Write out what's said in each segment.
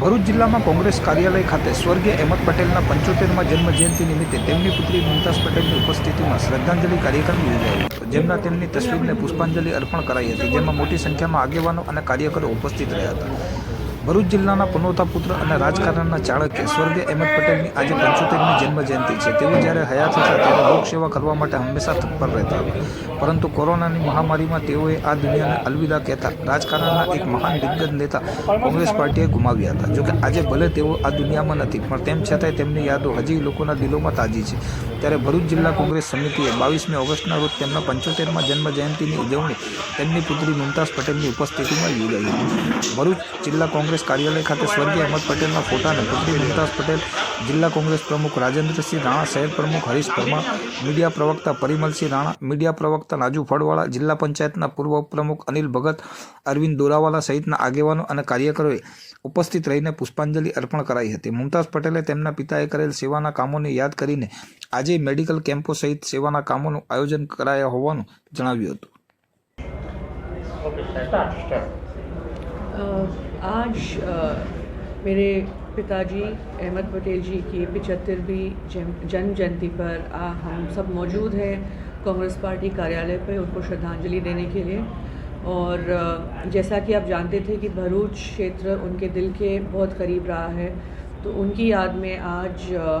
ભરૂચ જિલ્લામાં કોંગ્રેસ કાર્યાલય ખાતે સ્વર્ગીય અહેમદ પટેલના પંચોતેરમાં જન્મજયંતિ નિમિત્તે તેમની પુત્રી મુમતાઝ પટેલની ઉપસ્થિતિમાં શ્રદ્ધાંજલિ કાર્યક્રમ યોજાયો હતો. જેમના તેમની તસવીરને પુષ્પાંજલિ અર્પણ કરાઈ હતી, જેમાં મોટી સંખ્યામાં આગેવાનો અને કાર્યકરો ઉપસ્થિત રહ્યા હતા. ભરૂચ જિલ્લાના પનોતા પુત્ર અને રાજકારણના ચાણક્ય સ્વર્ગીય અહેમદ પટેલની આજે પંચોતેરમી જન્મજયંતિ છે. તેઓ જ્યારે હયાત હતા ત્યારે લોકસેવા કરવા માટે હંમેશા તત્પર રહેતા હતા. પરંતુ કોરોનાની મહામારીમાં તેઓએ આ દુનિયાને અલવિદા કહેતા રાજકારણના એક મહાન દિગ્ગજ નેતા કોંગ્રેસ પાર્ટીએ ગુમાવ્યા હતા. જોકે આજે ભલે તેઓ આ દુનિયામાં નથી, પણ તેમ છતાંય તેમની યાદો હજી લોકોના દિલોમાં તાજી છે. ત્યારે ભરૂચ જિલ્લા કોંગ્રેસ સમિતિએ બાવીસમી ઓગસ્ટના રોજ તેમના પંચોતેરમાં જન્મજયંતિની ઉજવણી તેમની પુત્રી મુમતાઝ પટેલની ઉપસ્થિતિમાં યોજાઈ ભરૂચ જિલ્લા કોંગ્રેસ કાર્યાલય ખાતે સ્વર્ગીય અહેમદ પટેલના ફોટાને પુત્રી મુમતાઝ પટેલ જિલ્લા કોંગ્રેસ પ્રમુખ રાજેન્દ્રસિંહ રાણા શહેર પ્રમુખ હરીશ પરમાર મીડિયા પ્રવક્તા પરિમલસિંહ રાણા મીડિયા પ્રવક્તા રાજુ ફળવાળા જિલ્લા પંચાયતના પૂર્વ પ્રમુખ અનિલ ભગત અરવિંદ દોરાવાલા સહિતના આગેવાનો અને કાર્યકરોએ ઉપસ્થિત રહીને પુષ્પાંજલિ અર્પણ કરાઈ હતી. મુમતાઝ પટેલે તેમના પિતાએ કરેલ સેવાના કામોને યાદ કરીને આજે મેડિકલ કેમ્પો સહિત સેવાના કામોનું આયોજન કરાયા હોવાનું જણાવ્યું હતું. आज आ, मेरे पिताजी अहमद पटेल जी की पिचहत्तरवीं जन्म जयंती पर आ, हम सब मौजूद हैं कांग्रेस पार्टी कार्यालय पर उनको श्रद्धांजलि देने के लिए। और आ, जैसा कि आप जानते थे कि भरूच क्षेत्र उनके दिल के बहुत करीब रहा है तो उनकी याद में आज अ,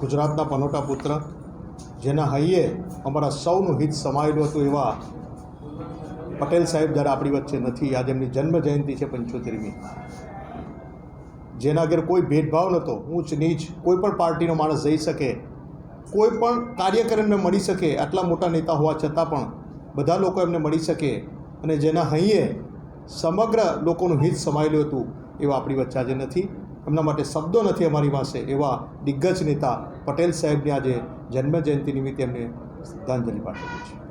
ગુજરાતના પનોટા પુત્ર, જેના હૈયે અમારા સૌનું હિત સમાયેલું હતું એવા પટેલ સાહેબ જ્યારે આપણી વચ્ચે નથી. આજે એમની જન્મ જયંતિ છે પંચોતેરમી. જેના આગળ કોઈ ભેદભાવ નહોતો. ઊંચ નીચ કોઈ પણ પાર્ટીનો માણસ જઈ શકે, કોઈ પણ કાર્યકર એમને મળી શકે, આટલા મોટા નેતા હોવા છતાં પણ બધા લોકો એમને મળી શકે અને જેના હૈયે સમગ્ર લોકોનું હિત સમાયેલું હતું એવું આપણી વચ્ચે આજે નથી. એમના માટે શબ્દો નથી અમારી પાસે, એવા દિગ્ગજ નેતા પટેલ સાહેબની આજે જન્મજયંતિ નિમિત્તે એમને શ્રદ્ધાંજલિ પાઠવી છે.